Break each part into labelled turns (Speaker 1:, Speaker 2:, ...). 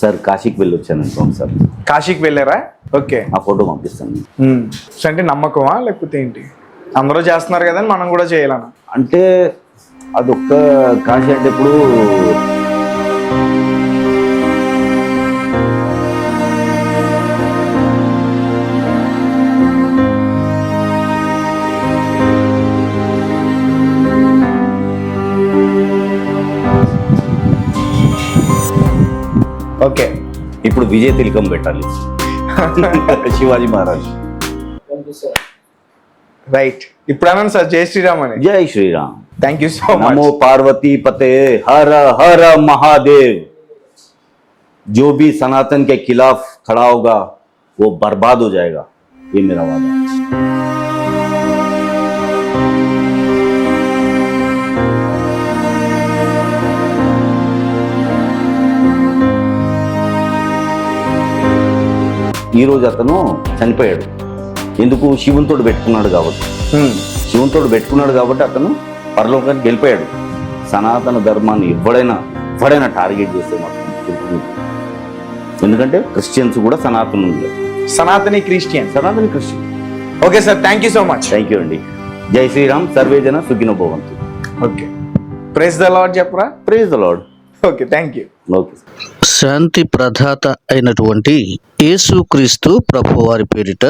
Speaker 1: Sir కాశీకి వెళ్ళి వచ్చానండి ఒకసారి
Speaker 2: కాశీకి వెళ్ళారా? ఓకే.
Speaker 1: ఆ ఫోటో పంపిస్తాను.
Speaker 2: సో అంటే నమ్మకమా? లేకపోతే ఏంటి? అందరూ చేస్తున్నారు కదా మనం కూడా చేయాలన్నా
Speaker 1: అంటే అదొక్క కాశీ అంటే ఇప్పుడు ఇప్పుడు విజయ్ తిలకం పెట్టాలి శివాజీ మహారాజ్
Speaker 2: రైట్ ఇప్పుడు అన్నాను సార్ జై శ్రీరామ్ అని
Speaker 1: జై Shriram
Speaker 2: thank you so much
Speaker 1: नमो पार्वती पते हर हर महादेव जो भी सनातन के खिलाफ खड़ा होगा वो बर्बाद हो जाएगा ये मेरा वादा है। ఈ రోజు అతను చనిపోయాడు. ఎందుకు? శివునితోడు పెట్టుకున్నాడు కాబట్టి. శివునితోడు పెట్టుకున్నాడు కాబట్టి అతను పరలోకానికి వెళ్ళిపోయాడు. సనాతన ధర్మాన్ని ఎవడైనా ఎవడైనా టార్గెట్ చేస్తే మాత్రం. ఎందుకంటే క్రిస్టియన్స్ కూడా సనాతనులు.
Speaker 2: సనాతని క్రిస్టియన్
Speaker 1: సనాతన Christian.
Speaker 2: Okay sir thank you so much
Speaker 1: thank you అండి. జై శ్రీరామ్ సర్వేజన సుఖినో భవంతు.
Speaker 2: ఓకే. ప్రైజ్ ద లార్డ్ చెప్పరా?
Speaker 1: Praise the
Speaker 2: lord okay thank
Speaker 1: you
Speaker 3: శాంతి ప్రదాత అయినటువంటి యేసుక్రీస్తు ప్రభువారి పేరిట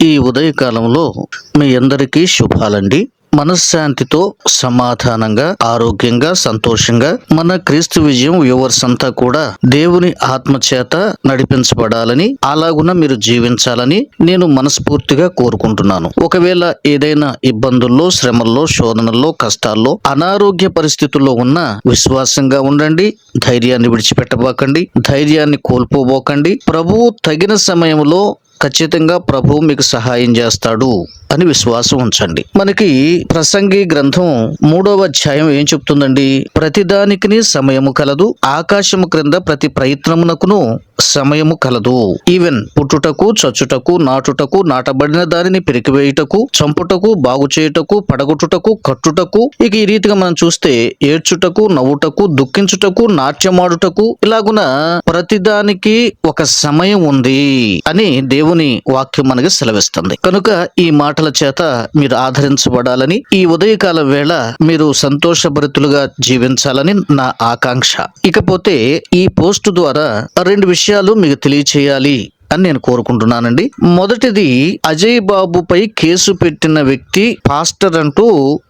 Speaker 3: ఈ ఉదయకాలంలో మీ అందరికీ శుభాలండి. మనశ్శాంతితో సమాధానంగా ఆరోగ్యంగా సంతోషంగా మన క్రీస్తు విజయం వ్యూవర్స్ అంతా కూడా దేవుని ఆత్మ చేత నడిపించబడాలని అలాగున మీరు జీవించాలని నేను మనస్ఫూర్తిగా కోరుకుంటున్నాను. ఒకవేళ ఏదైనా ఇబ్బందుల్లో శ్రమల్లో శోధనల్లో కష్టాల్లో అనారోగ్య పరిస్థితుల్లో ఉన్న విశ్వాసంగా ఉండండి ధైర్యాన్ని విడిచిపెట్టబోకండి ధైర్యాన్ని కోల్పోబోకండి. ప్రభువు తగిన సమయంలో ఖచ్చితంగా ప్రభువు మీకు సహాయం చేస్తాడు. అని విశ్వాసం ఉంచండి. మనకి ప్రసంగి గ్రంథం మూడవ అధ్యాయం ఏం చెప్తుందండి? ప్రతిదానికి సమయము కలదు ఆకాశము క్రింద ప్రతి ప్రయత్నమునకును సమయము కలదు. ఈవెన్ పుట్టుటకు చచ్చుటకు నాటుటకు నాటబడిన దానిని పెరికివేయుటకు చంపుటకు బాగు చేయుటకు పడగొట్టుటకు కట్టుటకు ఇక ఈ రీతిగా మనం చూస్తే ఏడ్చుటకు నవ్వుటకు దుఃఖించుటకు నాట్యమాడుటకు ఇలాగున ప్రతిదానికి ఒక సమయం ఉంది అని దేవుని వాక్యం మనకి సెలవిస్తుంది. కనుక ఈ మాట మాటల చేత మీరు ఆదరించబడాలని ఈ ఉదయకాల వేళ మీరు సంతోషభరితులుగా జీవించాలని నా ఆకాంక్ష. ఇకపోతే ఈ పోస్ట్ ద్వారా రెండు విషయాలు మీకు తెలియచేయాలి. అని నేను కోరుకుంటున్నానండి. మొదటిది అజయ్ బాబుపై కేసు పెట్టిన వ్యక్తి పాస్టర్ అంటూ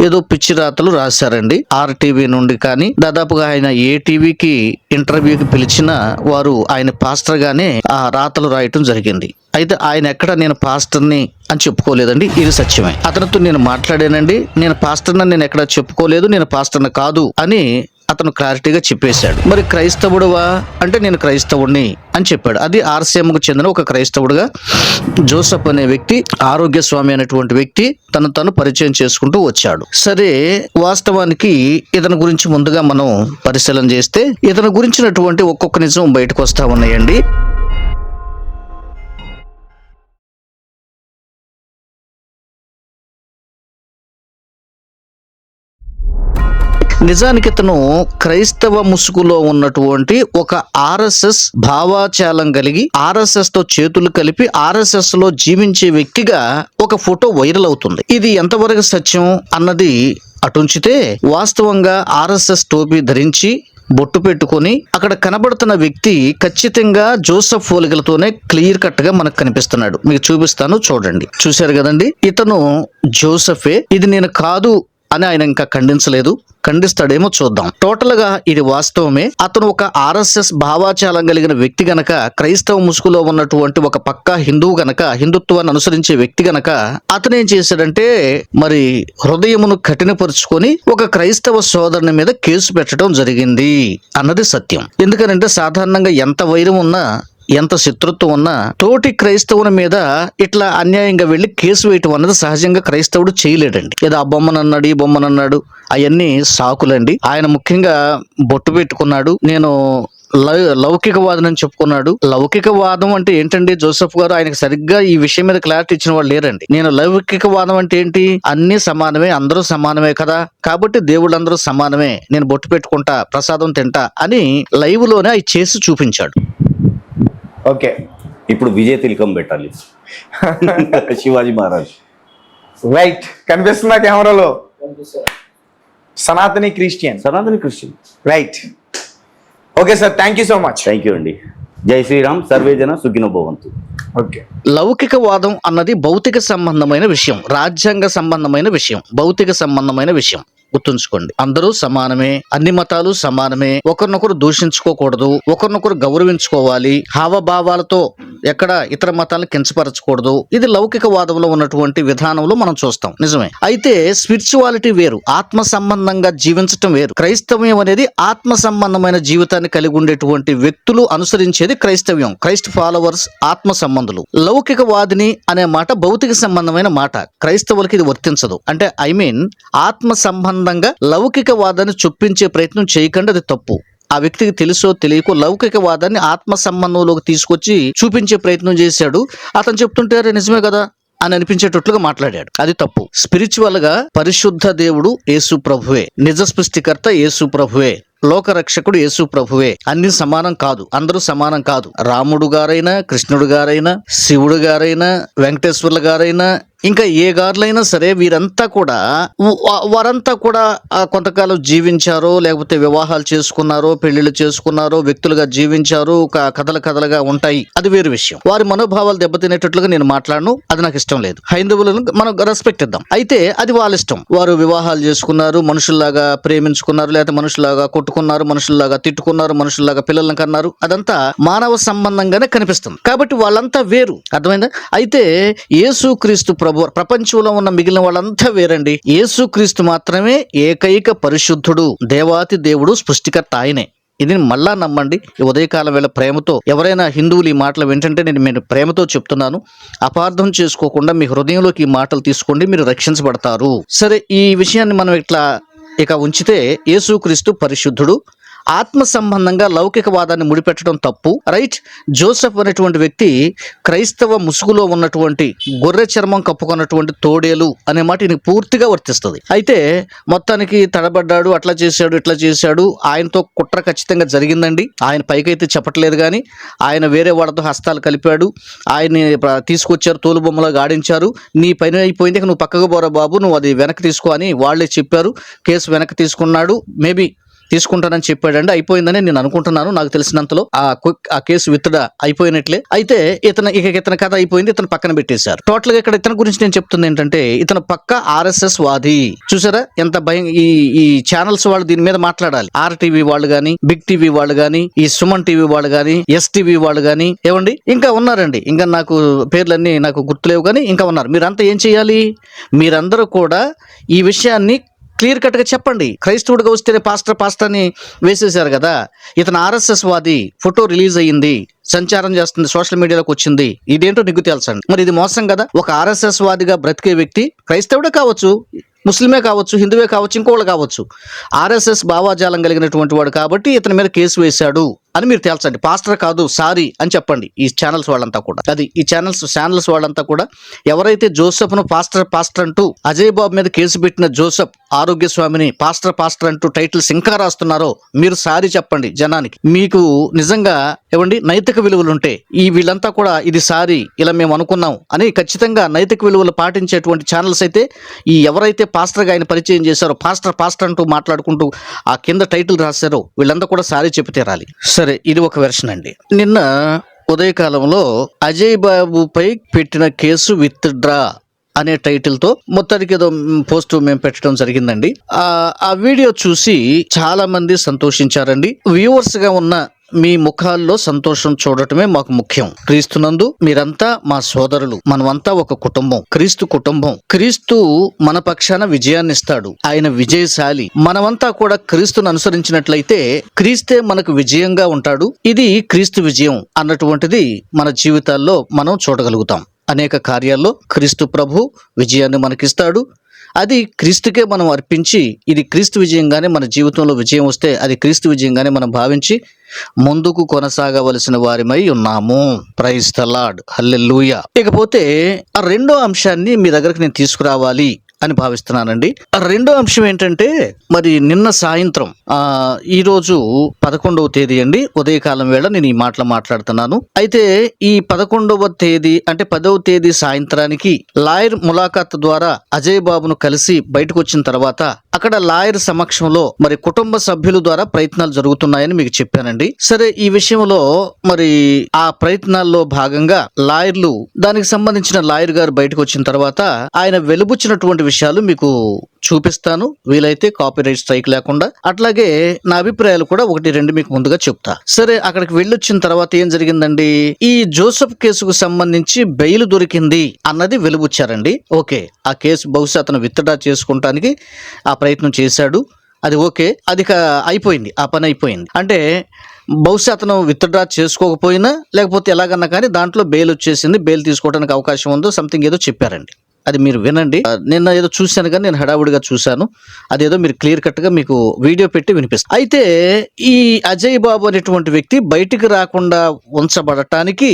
Speaker 3: ఏదో పిచ్చి రాతలు రాశారండి. ఆర్టీవీ నుండి కానీ దాదాపుగా ఆయన ఏ టీవీకి ఇంటర్వ్యూకి పిలిచిన వారు ఆయన పాస్టర్ గానే ఆ రాతలు రాయటం జరిగింది. అయితే ఆయన ఎక్కడ నేను పాస్టర్ని అని చెప్పుకోలేదండి. ఇది సత్యమే. అతనితో నేను మాట్లాడానండి. నేను పాస్టర్ని నేను ఎక్కడ చెప్పుకోలేదు. నేను పాస్టర్ని కాదు అని అతను క్లారిటీగా చెప్పేశాడు. మరి క్రైస్తవుడువా? అంటే నేను క్రైస్తవుడిని అని చెప్పాడు. అది ఆర్సీఎంకు చెందిన ఒక క్రైస్తవుడుగా జోసఫ్ అనే వ్యక్తి ఆరోగ్య స్వామి అనేటువంటి వ్యక్తి తను తను పరిచయం చేసుకుంటూ వచ్చాడు. సరే వాస్తవానికి ఇతని గురించి ముందుగా మనం పరిశీలన చేస్తే ఇతని గురించినటువంటి ఒక్కొక్క నిజం బయటకు వస్తా ఉన్నాయండి. నిజానికి ఇతను క్రైస్తవ ముసుగులో ఉన్నటువంటి ఒక ఆర్ఎస్ఎస్ భావాచాలం కలిగి ఆర్ఎస్ఎస్తో చేతులు కలిపి ఆర్ఎస్ఎస్లో జీవించే వ్యక్తిగా ఒక ఫోటో వైరల్ అవుతుంది. ఇది ఎంతవరకు సత్యం అన్నది అటుంచితే వాస్తవంగా ఆర్ఎస్ఎస్ టోపీ ధరించి బొట్టు పెట్టుకొని అక్కడ కనబడుతున్న వ్యక్తి ఖచ్చితంగా జోసఫ్ పోలికలతోనే క్లియర్ కట్గా మనకు కనిపిస్తున్నాడు. మీకు చూపిస్తాను చూడండి. చూశారు కదండి? ఇతను జోసఫే. ఇది నేను కాదు అని ఆయన ఇంకా ఖండించలేదు. ఖండిస్తాడేమో చూద్దాం. టోటల్గా ఇది వాస్తవమే. అతను ఒక ఆర్ఎస్ఎస్ భావాచాలం కలిగిన వ్యక్తి గనక క్రైస్తవ ముసుగులో ఉన్నటువంటి ఒక పక్క హిందువు గనక హిందుత్వాన్ని అనుసరించే వ్యక్తి గనక అతను ఏం చేశాడంటే మరి హృదయమును కఠినపరుచుకొని ఒక క్రైస్తవ సోదరుని మీద కేసు పెట్టడం జరిగింది అన్నది సత్యం. ఎందుకనంటే సాధారణంగా ఎంత వైరం ఉన్నా ఎంత శత్రుత్వం ఉన్నా తోటి క్రైస్తవుని మీద ఇట్లా అన్యాయంగా వెళ్ళి కేసు వేయటం అన్నది సహజంగా క్రైస్తవుడు చేయలేడండి. ఏదో ఆ బొమ్మనన్నాడు ఈ బొమ్మనన్నాడు అవన్నీ సాకులండి. ఆయన ముఖ్యంగా బొట్టు పెట్టుకున్నాడు నేను లౌ- లౌకికవాదం అని చెప్పుకున్నాడు. లౌకికవాదం అంటే ఏంటండి? జోసెఫ్ గారు ఆయనకు సరిగ్గా ఈ విషయం మీద క్లారిటీ ఇచ్చిన వాళ్ళు లేరండి. నేను లౌకికవాదం అంటే ఏంటి? అన్ని సమానమే అందరూ సమానమే కదా. కాబట్టి దేవుళ్ళందరూ సమానమే. నేను బొట్టు పెట్టుకుంటా ప్రసాదం తింటా అని లైవ్లోనే అవి చేసి చూపించాడు.
Speaker 2: ఓకే.
Speaker 1: ఇప్పుడు విజయ తిలకం పెట్టాలి. శివాజీ మహారాజ్.
Speaker 2: రైట్ కనిపిస్తుందా కెమెరాలో? సనాతని క్రిస్టియన్.
Speaker 1: సనాతన Christian.
Speaker 2: Right okay sir thank you so much
Speaker 1: thank you అండి. జై శ్రీరామ్. సర్వేజన సుఖినో భవంతు.
Speaker 2: ఓకే
Speaker 3: లౌకికవాదం అన్నది భౌతిక సంబంధమైన విషయం రాజ్యాంగ సంబంధమైన విషయం భౌతిక సంబంధమైన విషయం. గుర్తుంచుకోండి. అందరూ సమానమే అన్ని మతాలు సమానమే. ఒకరినొకరు దూషించుకోకూడదు ఒకరినొకరు గౌరవించుకోవాలి. హావభావాలతో ఎక్కడ ఇతర మతాలను కించపరచకూడదు. ఇది లౌకికవాదంలో ఉన్నటువంటి విధానంలో మనం చూస్తాం. నిజమే. అయితే స్పిరిచువాలిటీ వేరు ఆత్మ సంబంధంగా జీవించటం వేరు. క్రైస్తవ్యం అనేది ఆత్మ సంబంధమైన జీవితాన్ని కలిగి ఉండేటువంటి వ్యక్తులు అనుసరించేది క్రైస్తవ్యం. క్రైస్ట్ ఫాలోవర్స్ ఆత్మ సంబంధులు. లౌకికవాదిని అనే మాట భౌతిక సంబంధమైన మాట. క్రైస్తవులకి ఇది వర్తించదు. అంటే ఐ మీన్ ఆత్మ సంబంధంగా లౌకికవాదాన్ని చొప్పించే ప్రయత్నం చేయకండి అది తప్పు. ఆ వ్యక్తికి తెలుసో తెలియకో లౌకికవాదాన్ని ఆత్మ సంబంధంలోకి తీసుకొచ్చి చూపించే ప్రయత్నం చేశాడు. అతను చెప్తుంటే నిజమే కదా? అని అనిపించేటట్లుగా మాట్లాడాడు. అది తప్పు. స్పిరిచువల్గా పరిశుద్ధ దేవుడు యేసు ప్రభువే. నిజ సృష్టికర్త యేసు ప్రభువే. లోకరక్షకుడు యేసు ప్రభువే. అన్ని సమానం కాదు. అందరూ సమానం కాదు. రాముడు గారైనా కృష్ణుడు గారైనా శివుడు గారైనా వెంకటేశ్వర్ల గారైనా ఇంకా ఏ గారులైనా సరే వీరంతా కూడా వారంతా కూడా కొంతకాలం జీవించారో లేకపోతే వివాహాలు చేసుకున్నారో పెళ్ళిళ్ళు చేసుకున్నారో వ్యక్తులుగా జీవించారు క- కథల కథలుగా ఉంటాయి. అది వేరు విషయం. వారి మనోభావాలు దెబ్బతినేటట్లుగా నేను మాట్లాడను. అది నాకు ఇష్టం లేదు. హైందవులను మనం రెస్పెక్ట్ ఇద్దాం. అయితే అది వాళ్ళ ఇష్టం. వారు వివాహాలు చేసుకున్నారు మనుషుల్లాగా ప్రేమించుకున్నారు లేకపోతే మనుషుల్లాగా కొట్టుకున్నారు మనుషుల్లాగా తిట్టుకున్నారు మనుషుల్లాగా పిల్లలను కన్నారు. అదంతా మానవ సంబంధంగానే కనిపిస్తుంది. కాబట్టి వాళ్ళంతా వేరు. అర్థమైందా? అయితే యేసుక్రీస్తు ప్రభు ప్రపంచంలో ఉన్న మిగిలిన వాళ్ళంతా వేరండి. యేసుక్రీస్తు మాత్రమే ఏకైక పరిశుద్ధుడు దేవాతి దేవుడు సృష్టికర్త ఆయనే. ఇది మళ్ళా నమ్మండి ఈ ఉదయకాలం వేళ ప్రేమతో ఎవరైనా హిందువులు ఈ మాటలు ఏంటంటే నేను మీరు ప్రేమతో చెప్తున్నాను అపార్థం చేసుకోకుండా మీ హృదయంలోకి ఈ మాటలు తీసుకోండి మీరు రక్షించబడతారు. సరే ఈ విషయాన్ని మనం ఇట్లా ఇక ఉంచితే యేసుక్రీస్తు పరిశుద్ధుడు ఆత్మ సంబంధంగా లౌకికవాదాన్ని ముడిపెట్టడం తప్పు. రైట్? జోసెఫ్ అనేటువంటి వ్యక్తి క్రైస్తవ ముసుగులో ఉన్నటువంటి గొర్రె చర్మం కప్పుకున్నటువంటి తోడేలు అనే మాట ఈయనకి పూర్తిగా వర్తిస్తుంది. అయితే మొత్తానికి తడబడ్డాడు అట్లా చేశాడు ఇట్లా చేశాడు. ఆయనతో కుట్ర ఖచ్చితంగా జరిగిందండి. ఆయన పైకైతే చెప్పట్లేదు కానీ ఆయన వేరే వాళ్ళతో హస్తాలు కలిపాడు. ఆయన్ని తీసుకొచ్చారు తోలుబొమ్మలో గాడించారు. నీ పైన అయిపోయింది ఇక నువ్వు పక్కకు పోరా బాబు నువ్వు అది వెనక్కి తీసుకో అని వాళ్ళే చెప్పారు. కేసు వెనక్కి తీసుకున్నాడు. మేబీ తీసుకుంటానని చెప్పాడండి అయిపోయిందని నేను అనుకుంటున్నాను నాకు తెలిసినంతలో ఆ క్విక్ ఆ కేసు విత్తుడ అయిపోయినట్లే. అయితే ఇతను ఇక ఇతని కథ అయిపోయింది ఇతను పక్కన పెట్టేశారు. టోటల్గా ఇక్కడ ఇతని గురించి నేను చెప్తుంది ఏంటంటే ఇతను పక్క ఆర్ఎస్ఎస్ వాది. చూసారా? ఎంత భయం ఈ ఈ ఛానల్స్ వాళ్ళు దీని మీద మాట్లాడాలి. ఆర్టీవీ వాళ్ళు గాని బిగ్ టీవీ వాళ్ళు గాని ఈ సుమన్ టీవీ వాళ్ళు గాని ఎస్ టీవీ వాళ్ళు గాని ఏమండి? ఇంకా ఉన్నారండి. ఇంకా నాకు పేర్లన్నీ నాకు గుర్తులేవు కానీ ఇంకా ఉన్నారు. మీరంతా ఏం చేయాలి? మీరందరూ కూడా ఈ విషయాన్ని క్లియర్ కట్గా చెప్పండి. క్రైస్తవుడిగా వస్తేనే పాస్టర్ పాస్టర్ అని వేసేశారు కదా. ఇతను ఆర్ఎస్ఎస్ వాది ఫోటో రిలీజ్ అయ్యింది సంచారం చేస్తుంది సోషల్ మీడియాలోకి వచ్చింది. ఇదేంటో నీకు తెలుసండి. మరి ఇది మోసం కదా? ఒక ఆర్ఎస్ఎస్ వాదిగా బ్రతికే వ్యక్తి క్రైస్తవుడే కావచ్చు ముస్లిమే కావచ్చు హిందువే కావచ్చు ఇంకోళ్ళు కావచ్చు. ఆర్ఎస్ఎస్ భావాజాలం కలిగినటువంటి వాడు కాబట్టి ఇతని మీద కేసు వేశాడు. అని మీరు తేల్చండి. పాస్టర్ కాదు సారీ అని చెప్పండి ఈ ఛానల్స్ వాళ్ళంతా కూడా. అది ఈ ఛానల్స్ ఛానల్స్ వాళ్ళంతా కూడా ఎవరైతే జోసెఫ్ను పాస్టర్ పాస్టర్ అంటూ అజయ్ బాబు మీద కేసు పెట్టిన జోసెఫ్ ఆరోగ్య స్వామిని పాస్టర్ పాస్టర్ అంటూ టైటిల్స్ ఇంకా రాస్తున్నారో మీరు సారీ చెప్పండి జనానికి. మీకు నిజంగా ఏమండి నైతిక విలువలు ఉంటే ఈ వీళ్ళంతా కూడా ఇది సారీ ఇలా మేము అనుకున్నాం అని ఖచ్చితంగా నైతిక విలువలు పాటించేటువంటి ఛానల్స్ అయితే ఈ ఎవరైతే పాస్టర్గా ఆయన పరిచయం చేశారో పాస్టర్ పాస్టర్ అంటూ మాట్లాడుకుంటూ ఆ కింద టైటిల్ రాశారో వీళ్ళంతా కూడా సారీ చెప్పి తీరాలి. సరే ఇది ఒక వెర్షన్ అండి. నిన్న ఉదయకాలంలో అజయ్ బాబుపై పెట్టిన కేసు విత్ డ్రా అనే టైటిల్తో మొత్తానికి ఏదో పోస్ట్ మేము పెట్టడం జరిగిందండి. ఆ ఆ వీడియో చూసి చాలా మంది సంతోషించారండి. వ్యూవర్స్గా ఉన్న మీ ముఖాల్లో సంతోషం చూడటమే మాకు ముఖ్యం. క్రీస్తునందు మీరంతా మా సోదరులు. మనమంతా ఒక కుటుంబం. క్రీస్తు కుటుంబం. క్రీస్తు మన పక్షాన విజయాన్ని ఇస్తాడు ఆయన విజయశాలి. మనమంతా కూడా క్రీస్తును అనుసరించినట్లయితే క్రీస్తే మనకు విజయంగా ఉంటాడు. ఇది క్రీస్తు విజయం అన్నటువంటిది మన జీవితాల్లో మనం చూడగలుగుతాం. అనేక కార్యాల్లో క్రీస్తు ప్రభు విజయాన్ని మనకిస్తాడు. అది క్రీస్తుకే మనం అర్పించి ఇది క్రీస్తు విజయంగానే మన జీవితంలో విజయం వస్తే అది క్రీస్తు విజయంగానే మనం భావించి ముందుకు కొనసాగవలసిన వారిమై ఉన్నాము. ప్రైజ్ ద లార్డ్ హల్లెలూయ ఇకపోతే ఆ రెండో అంశాన్ని మీ దగ్గరకు నేను తీసుకురావాలి అని భావిస్తున్నానండి. ఆ రెండో అంశం ఏంటంటే మరి నిన్న సాయంత్రం ఈరోజు ఈ రోజు పదకొండవ తేదీ అండి. ఉదయకాలం వేళ నేను ఈ మాటలు మాట్లాడుతున్నాను. అయితే ఈ పదకొండవ తేదీ అంటే పదవ తేదీ సాయంత్రానికి లాయర్ ములాఖాత్ ద్వారా అజయ్ బాబును కలిసి బయటకు వచ్చిన తర్వాత అక్కడ లాయర్ సమక్షంలో మరి కుటుంబ సభ్యుల ద్వారా ప్రయత్నాలు జరుగుతున్నాయని మీకు చెప్పానండి. సరే ఈ విషయంలో మరి ఆ ప్రయత్నాల్లో భాగంగా లాయర్లు దానికి సంబంధించిన లాయర్ గారు బయటకు వచ్చిన తర్వాత ఆయన వెలుబుచ్చినటువంటి విషయాలు మీకు చూపిస్తాను. వీలైతే కాపీరైట్ స్ట్రైక్ లేకుండా. అట్లాగే నా అభిప్రాయాలు కూడా ఒకటి రెండు మీకు ముందుగా చెప్తా. సరే అక్కడికి వెళ్ళొచ్చిన తర్వాత ఏం జరిగిందండి? ఈ జోసెఫ్ కేసుకు సంబంధించి బెయిల్ దొరికింది అన్నది వెలుబుచ్చారండి. ఓకే ఆ కేసు బహుశా అతను విత్డ్రా చేసుకుంటానికి ఆ ప్రయత్నం చేశాడు అది ఓకే అది అయిపోయింది ఆ పని అయిపోయింది. అంటే బహుశా అతను విత్డ్రా చేసుకోకపోయినా లేకపోతే ఎలాగన్నా కానీ దాంట్లో బెయిల్ వచ్చేసింది బెయిల్ తీసుకోవడానికి అవకాశం ఉందో సంథింగ్ ఏదో చెప్పారండి. అది మీరు వినండి. నిన్న ఏదో చూశాను కానీ నేను హడావుడిగా చూశాను. అదేదో మీరు క్లియర్ కట్గా మీకు వీడియో పెట్టి వినిపిస్తాను అయితే ఈ అజయ్ బాబు అనేటువంటి వ్యక్తి బయటికి రాకుండా ఉంచబడటానికి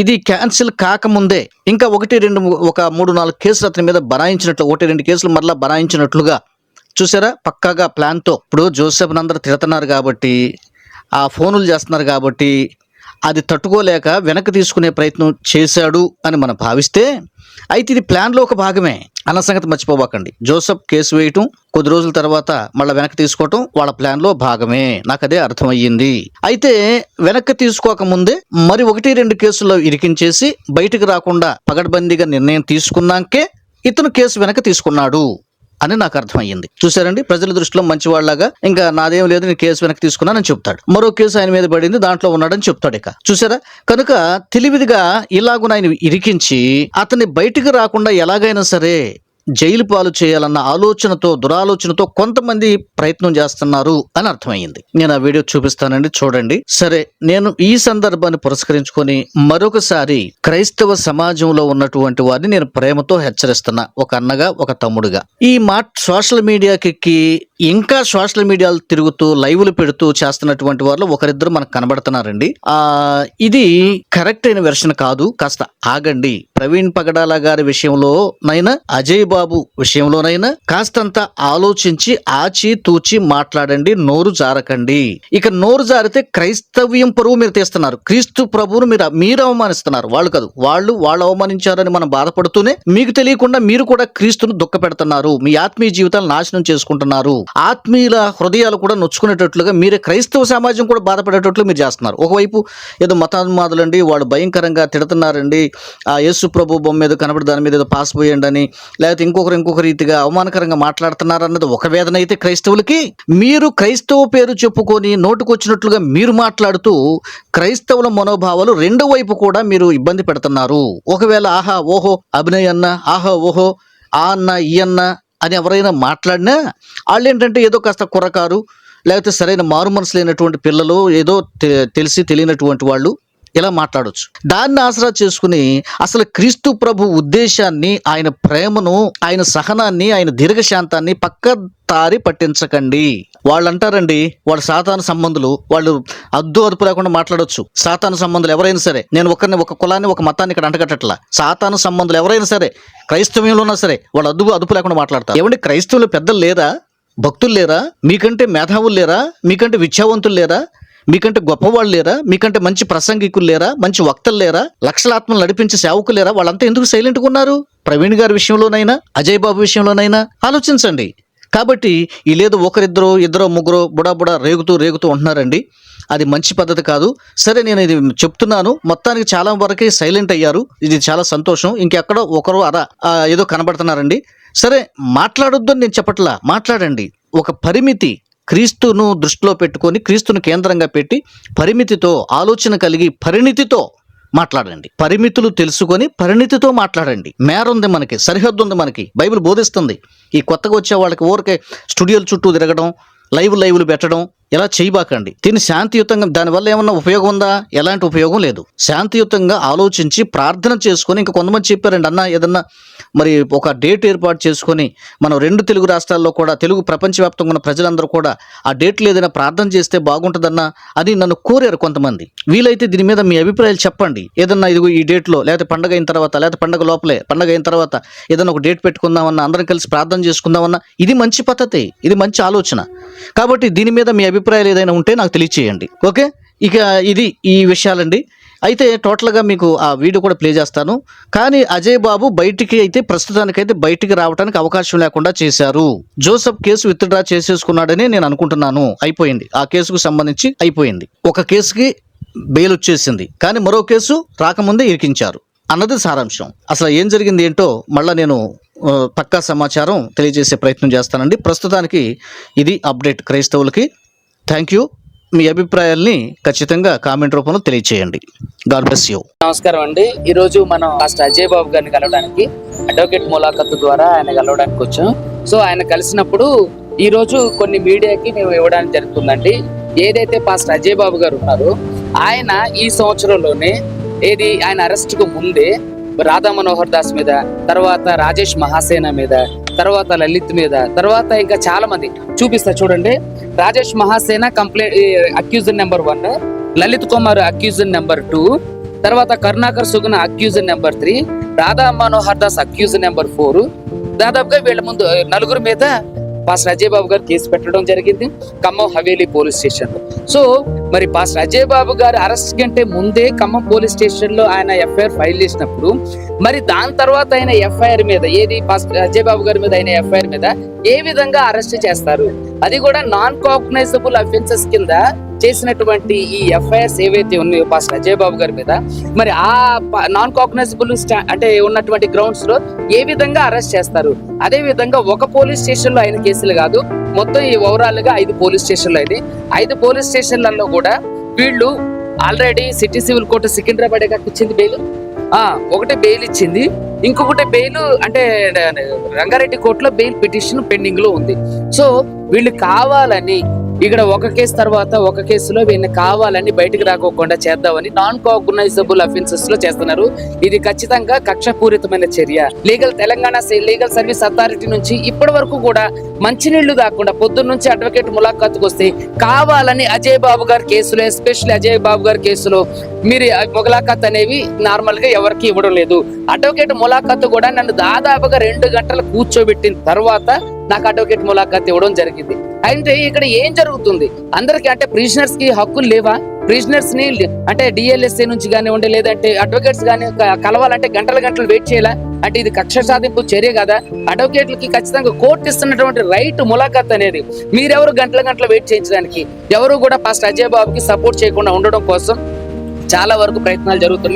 Speaker 3: ఇది క్యాన్సిల్ కాకముందే ఇంకా ఒకటి రెండు ఒక మూడు నాలుగు కేసులు అతని మీద బనాయించినట్లు ఒకటి రెండు కేసులు మరలా బనాయించినట్లుగా చూసారా? పక్కాగా ప్లాన్తో. ఇప్పుడు జోసెఫ్ నందరు తిడుతున్నారు కాబట్టి ఆ ఫోనులు చేస్తున్నారు కాబట్టి అది తట్టుకోలేక వెనక్కి తీసుకునే ప్రయత్నం చేశాడు అని మనం భావిస్తే అయితే ఇది ప్లాన్లో ఒక భాగమే. అన్న సంగతి మర్చిపోబాకండి. జోసెఫ్ కేసు వేయటం కొద్ది రోజుల తర్వాత మళ్ళీ వెనక్కి తీసుకోవటం వాళ్ళ ప్లాన్లో భాగమే. నాకు అదే అర్థమయ్యింది. అయితే వెనక్కి తీసుకోకముందే మరి ఒకటి రెండు కేసుల్లో ఇరికించేసి బయటకు రాకుండా పగడ్బందీగా నిర్ణయం తీసుకున్నాకే ఇతను కేసు వెనక్కి తీసుకున్నాడు. అని నాకు అర్థమయ్యింది. చూసారండి ప్రజల దృష్టిలో మంచివాళ్ళాగా ఇంకా నాదేం లేదు నేను కేసు వెనక్కి తీసుకున్నానని చెప్తాడు. మరో కేసు ఆయన మీద పడింది దాంట్లో ఉన్నాడని చెప్తాడు ఇక. చూసారా కనుక తెలివిదిగా ఇలాగున ఆయన ఇరికించి అతన్ని బయటికి రాకుండా ఎలాగైనా సరే జైలు పాలు చేయాలన్న ఆలోచనతో దురాలోచనతో కొంతమంది ప్రయత్నం చేస్తున్నారు అని అర్థమైంది నేను ఆ వీడియో చూపిస్తానండి చూడండి. సరే నేను ఈ సందర్భాన్ని పురస్కరించుకొని మరొకసారి క్రైస్తవ సమాజంలో ఉన్నటువంటి వారిని నేను ప్రేమతో హెచ్చరిస్తున్నా. ఒక అన్నగా ఒక తమ్ముడుగా. ఈ మాట సోషల్ మీడియాకి ఇంకా సోషల్ మీడియాలు తిరుగుతూ లైవ్లు పెడుతూ చేస్తున్నటువంటి వాళ్ళు ఒకరిద్దరు మనకు కనబడుతున్నారండి. ఆ ఇది కరెక్ట్ అయిన వెర్షన్ కాదు. కాస్త ఆగండి. ప్రవీణ్ పగడాల గారి విషయంలో నైనా అజయ్ బాబు విషయంలోనైనా కాస్తంత ఆలోచించి ఆచి తూచి మాట్లాడండి నోరు జారకండి. ఇక నోరు జారితే క్రైస్తవ్యం పరువు మీరు తీస్తున్నారు. క్రీస్తు ప్రభువును మీరు మీరు అవమానిస్తున్నారు. వాళ్ళు కాదు వాళ్ళు వాళ్ళు అవమానించారని మనం బాధపడుతూనే మీకు తెలియకుండా మీరు కూడా క్రీస్తును దుఃఖ పెడుతున్నారు మీ ఆత్మీయ జీవితాలు నాశనం చేసుకుంటున్నారు. ఆత్మీయుల హృదయాలు కూడా నొచ్చుకునేటట్లుగా మీరే క్రైస్తవ సమాజం కూడా బాధపడేటట్లు మీరు చేస్తున్నారు. ఒకవైపు ఏదో మతాన్మాదులండి వాళ్ళు భయంకరంగా తిడుతున్నారండి. ఆ యేసు ప్రభు బొమ్మ మీద కనబడి దాని మీద ఏదో పాస్ పోయండి అని లేకపోతే ఇంకొకరు ఇంకొక రీతిగా అవమానకరంగా మాట్లాడుతున్నారు అన్నది ఒక వేదన అయితే క్రైస్తవులకి. మీరు క్రైస్తవ పేరు చెప్పుకొని నోటుకొచ్చినట్లుగా మీరు మాట్లాడుతూ క్రైస్తవుల మనోభావాలు రెండో వైపు కూడా మీరు ఇబ్బంది పెడుతున్నారు. ఒకవేళ ఆహా ఓహో అభినయ్ అన్న ఆహా ఓహో ఆ అన్న ఈ అన్న అని ఎవరైనా మాట్లాడినా వాళ్ళు ఏంటంటే ఏదో కాస్త కురకారు లేకపోతే సరైన మారు మనసు లేనటువంటి పిల్లలు ఏదో తె- తెలిసి తెలియనటువంటి వాళ్ళు ఇలా మాట్లాడవచ్చు దాన్ని ఆసరా చేసుకుని అసలు క్రీస్తు ప్రభు ఉద్దేశాన్ని ఆయన ప్రేమను ఆయన సహనాన్ని ఆయన దీర్ఘశాంతాన్ని పక్క తారి పట్టించకండి. వాళ్ళు అంటారండి వాళ్ళు సాతాను సంబంధులు వాళ్ళు అద్దు అదుపు లేకుండా మాట్లాడొచ్చు. సాతాను సంబంధులు ఎవరైనా సరే నేను ఒకరిని ఒక కులాన్ని ఒక మతాన్ని ఇక్కడ అంటగట్టట్లా. సాతాను సంబంధులు ఎవరైనా సరే క్రైస్తవ్యంలో ఉన్నా సరే వాళ్ళు అదుపు అదుపు లేకుండా మాట్లాడతారు. ఏమంటే క్రైస్తవులు పెద్దలు లేరా? భక్తులు లేరా? మీకంటే మేధావులు లేరా? మీకంటే విద్యావంతులు లేరా? మీకంటే గొప్పవాళ్ళు లేరా? మీకంటే మంచి ప్రసంగికులు లేరా? మంచి వక్తలు లేరా? లక్షల ఆత్మలు నడిపించే సేవకులు లేరా? వాళ్ళంతా ఎందుకు సైలెంట్గా ఉన్నారు? ప్రవీణ్ గారి విషయంలోనైనా అజయ్ బాబు విషయంలోనైనా ఆలోచించండి. కాబట్టి ఈ లేదు ఒకరిద్దరు ఇద్దరు ముగ్గురు బుడా బుడా రేగుతూ రేగుతూ ఉంటున్నారండి. అది మంచి పద్ధతి కాదు. సరే నేను ఇది చెప్తున్నాను. మొత్తానికి చాలా వరకే సైలెంట్ అయ్యారు. ఇది చాలా సంతోషం. ఇంకెక్కడో ఒకరు అరా ఏదో కనబడుతున్నారండి. సరే మాట్లాడొద్దు నేను చెప్పట్లా? మాట్లాడండి. ఒక పరిమితి క్రీస్తును దృష్టిలో పెట్టుకొని క్రీస్తును కేంద్రంగా పెట్టి పరిమితితో ఆలోచన కలిగి పరిణితితో మాట్లాడండి. పరిమితులు తెలుసుకొని పరిణితితో మాట్లాడండి. మేర ఉంది మనకి సరిహద్దు ఉంది మనకి. బైబిల్ బోధిస్తుంది. ఈ కొత్తగా వచ్చే వాళ్ళకి ఊరికే స్టూడియోల చుట్టూ తిరగడం లైవ్ లైవ్లు పెట్టడం ఇలా చేయబాకండి. దీన్ని శాంతియుతంగా దానివల్ల ఏమన్నా ఉపయోగం ఉందా? ఎలాంటి ఉపయోగం లేదు. శాంతియుతంగా ఆలోచించి ప్రార్థన చేసుకొని ఇంకా కొంతమంది చెప్పారండి అన్న ఏదన్నా మరి ఒక డేట్ ఏర్పాటు చేసుకొని మనం రెండు తెలుగు రాష్ట్రాల్లో కూడా తెలుగు ప్రపంచవ్యాప్తంగా ఉన్న ప్రజలందరూ కూడా ఆ డేట్లు ఏదైనా ప్రార్థన చేస్తే బాగుంటుందన్న అని నన్ను కోరారు కొంతమంది. వీలైతే దీని మీద మీ అభిప్రాయాలు చెప్పండి. ఏదన్నా ఇదిగో ఈ డేట్లో లేకపోతే పండగ అయిన తర్వాత లేకపోతే పండగ లోపలే పండగ అయిన తర్వాత ఏదైనా ఒక డేట్ పెట్టుకుందామన్నా అందరం కలిసి ప్రార్థన చేసుకుందామన్నా ఇది మంచి పద్ధతి ఇది మంచి ఆలోచన. కాబట్టి దీని మీద మీ అభిప్రాయాలు ఏదైనా ఉంటే నాకు తెలియచేయండి. ఓకే? ఇక ఇది ఈ విషయాలండి. అయితే టోటల్గా మీకు ఆ వీడియో కూడా ప్లే చేస్తాను. కానీ అజయ్ బాబు బయటికి అయితే ప్రస్తుతానికైతే బయటికి రావడానికి అవకాశం లేకుండా చేశారు. జోసఫ్ కేసు విత్డ్రా చేసేసుకున్నాడని నేను అనుకుంటున్నాను. అయిపోయింది. ఆ కేసుకు సంబంధించి అయిపోయింది. ఒక కేసుకి బెయిల్ వచ్చేసింది. కానీ మరో కేసు రాకముందే ఇరికించారు. అన్నది సారాంశం. అసలు ఏం జరిగింది ఏంటో మళ్ళీ నేను పక్కా సమాచారం తెలియజేసే ప్రయత్నం చేస్తానండి. ప్రస్తుతానికి ఇది అప్డేట్. క్రైస్తవులకి థ్యాంక్ యూ. మీ అభిప్రాయాల్ని ఖచ్చితంగా కామెంట్ రూపంలో తెలియచేయండి. గాడ్ బ్లెస్ యూ
Speaker 4: నమస్కారం అండి. ఈ రోజు మనం ఫస్ట్ అజయ్ బాబు గారిని కలవడానికి అడ్వకేట్ ములాఖత్తు ద్వారా ఆయన కలవడానికి వచ్చాం. సో ఆయన కలిసినప్పుడు ఈరోజు కొన్ని మీడియాకి మేము ఇవ్వడానికి జరుగుతుందండి. ఏదైతే పాస్ట్ అజయ్ బాబు గారు ఉన్నారో ఆయన ఈ సంవత్సరంలోనే ఏది ఆయన అరెస్ట్కు ముందే రాధా మనోహర్ దాస్ మీద తర్వాత రాజేష్ మహాసేన మీద తర్వాత లలిత్ మీద తర్వాత ఇంకా చాలా మంది చూపిస్తా చూడండి. Rajesh Mahasena complaint accusation number one Lalith Kumar accusation number two తర్వాత Karunakar Suguna accusation number three Radha Manohar Das accusation number four దాదాపుగా వీళ్ళ ముందు నలుగురు మీద పాస్ రాజేబాబు బాబు గారు కేసు పెట్టడం జరిగింది. Khammam Haveli police station so మరి పాస్ రాజేబాబు బాబు గారు అరెస్ట్ కంటే ముందే ఖమ్మం పోలీస్ స్టేషన్లో ఆయన ఎఫ్ఐఆర్ ఫైల్ చేసినప్పుడు మరి దాని తర్వాత ఆయన ఎఫ్ఐఆర్ మీద ఏది పాస్ రాజేబాబు గారి మీద అయిన ఎఫ్ఐఆర్ మీద ఏ విధంగా అరెస్ట్ చేస్తారు? అది కూడా నాన్ కాగ్నైజబుల్ అఫెన్సెస్ కింద చేసినటువంటి ఈ ఎఫ్ఐఆర్స్ ఏవైతే ఉన్నాయో పాస్ అజయ్ బాబు గారి మీద మరి ఆ నాన్ కాగ్నైజబుల్ అంటే ఉన్నటువంటి గ్రౌండ్స్లో ఏ విధంగా అరెస్ట్ చేస్తారు? అదే విధంగా ఒక పోలీస్ స్టేషన్లో అయిన కేసులు కాదు మొత్తం ఈ ఓవరాల్గా ఐదు పోలీస్ స్టేషన్లు అయింది ఐదు పోలీస్ స్టేషన్లలో కూడా వీళ్ళు already city civil court Secunderabad ఇచ్చింది బెయిల్. ఆ ఒకటి బెయిల్ ఇచ్చింది. ఇంకొకటి బెయిల్ అంటే రంగారెడ్డి కోర్టులో బెయిల్ పిటిషన్ పెండింగ్లో ఉంది. సో వీళ్ళు కావాలని ఇక్కడ ఒక కేసు తర్వాత ఒక కేసులో వీళ్ళని కావాలని బయటికి రాకోకుండా చేద్దామని నాన్ కాగ్నైజబుల్ అఫెన్సెస్లో చేస్తున్నారు. ఇది ఖచ్చితంగా కక్షపూరితమైన చర్య. Legal Telangana legal service authority నుంచి ఇప్పటి వరకు కూడా మంచినీళ్ళు దాకుండా పొద్దున్న నుంచి అడ్వకేట్ ములాఖాతుకు వస్తే కావాలని అజయ్ బాబు గారి కేసులో ఎస్పెషల్లీ అజయ్ బాబు గారి కేసులో మీరు ములాఖాత్ అనేవి నార్మల్గా ఎవరికి ఇవ్వడం లేదు. అడ్వకేట్ ములాఖాత్ కూడా నన్ను దాదాపుగా రెండు గంటలు కూర్చోబెట్టిన తర్వాత నాకు అడ్వకేట్ ములాఖాత్ ఇవ్వడం జరిగింది. అయితే ఇక్కడ ఏం జరుగుతుంది? అందరికి అంటే ప్రిజనర్స్కి హక్కులు లేవా? ప్రిజనర్స్ని అంటే డిఎల్ఎస్ఏ నుంచి కానివ్వండి లేదంటే అడ్వకేట్స్ కానీ కలవాలంటే గంటల గంటలు వెయిట్ చేయాలా? అంటే ఇది కక్ష సాధింపు చర్య కదా? అడ్వకేట్లకి ఖచ్చితంగా కోర్టు ఇస్తున్నటువంటి రైట్ ములాఖాత్ అనేది మీరెవరు గంటల గంటలు వెయిట్ చేయించడానికి? ఎవరు కూడా ఫస్ట్ అజయ్ బాబుకి సపోర్ట్ చేయకుండా ఉండడం కోసం చాలా వరకు ప్రయత్నాలు జరుగుతున్నాయి.